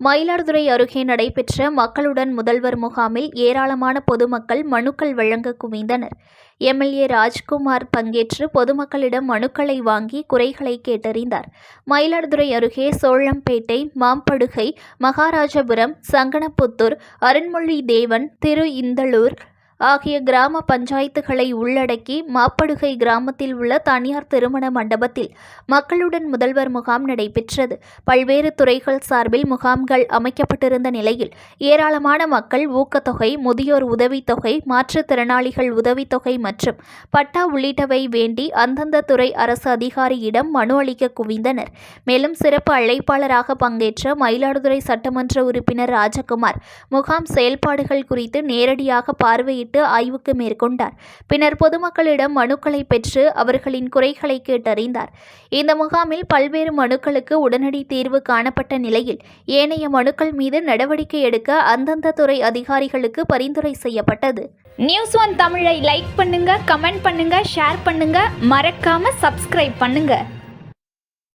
மயிலாடுதுறை அருகே நடைபெற்ற மக்களுடன் முதல்வர் முகாமில் ஏராளமான பொதுமக்கள் மனுக்கள் வழங்க குவிந்தனர். எம்எல்ஏ ராஜ்குமார் பங்கேற்று பொதுமக்களிடம் மனுக்களை வாங்கி குறைகளை கேட்டறிந்தார். மயிலாடுதுறை அருகே சோழம்பேட்டை மாம்படுகை மகாராஜபுரம் சங்கனப்புத்தூர் அருண்மொழி தேவன் திரு இந்தளூர் ஆகிய கிராம பஞ்சாயத்துகளை உள்ளடக்கி மாப்படுகை கிராமத்தில் உள்ள தனியார் திருமண மண்டபத்தில் மக்களுடன் முதல்வர் முகாம் நடைபெற்றது. பல்வேறு துறைகள் சார்பில் முகாம்கள் அமைக்கப்பட்டிருந்த நிலையில் ஏராளமான மக்கள் ஊக்கத்தொகை முதியோர் உதவித்தொகை மாற்றுத்திறனாளிகள் உதவித்தொகை மற்றும் பட்டா உள்ளிட்டவை வேண்டி அந்தந்த துறை அரசு அதிகாரியிடம் மனு அளிக்க குவிந்தனர். மேலும் சிறப்பு அழைப்பாளராக பங்கேற்ற மயிலாடுதுறை சட்டமன்ற உறுப்பினர் ராஜகுமார் முகாம் செயல்பாடுகள் குறித்து நேரடியாக பார்வையிட்டு ஆய்வுக்கு மேற்கொண்டார். பின்னர் பொதுமக்களிடம் மனுக்களை பெற்று அவர்களின் குறைகளை கேட்டறிந்தார். இந்த முகாமில் பல்வேறு மனுக்களுக்கு உடனடி தீர்வு காணப்பட்ட நிலையில் ஏனைய மனுக்கள் மீது நடவடிக்கை எடுக்க அந்தந்த துறை அதிகாரிகளுக்கு பரிந்துரை செய்யப்பட்டது. நியூஸ் ஒன் தமிழை லைக் பண்ணுங்க கமெண்ட் பண்ணுங்க ஷேர் பண்ணுங்க. மறக்காம சப்ஸ்கிரைப் பண்ணுங்க.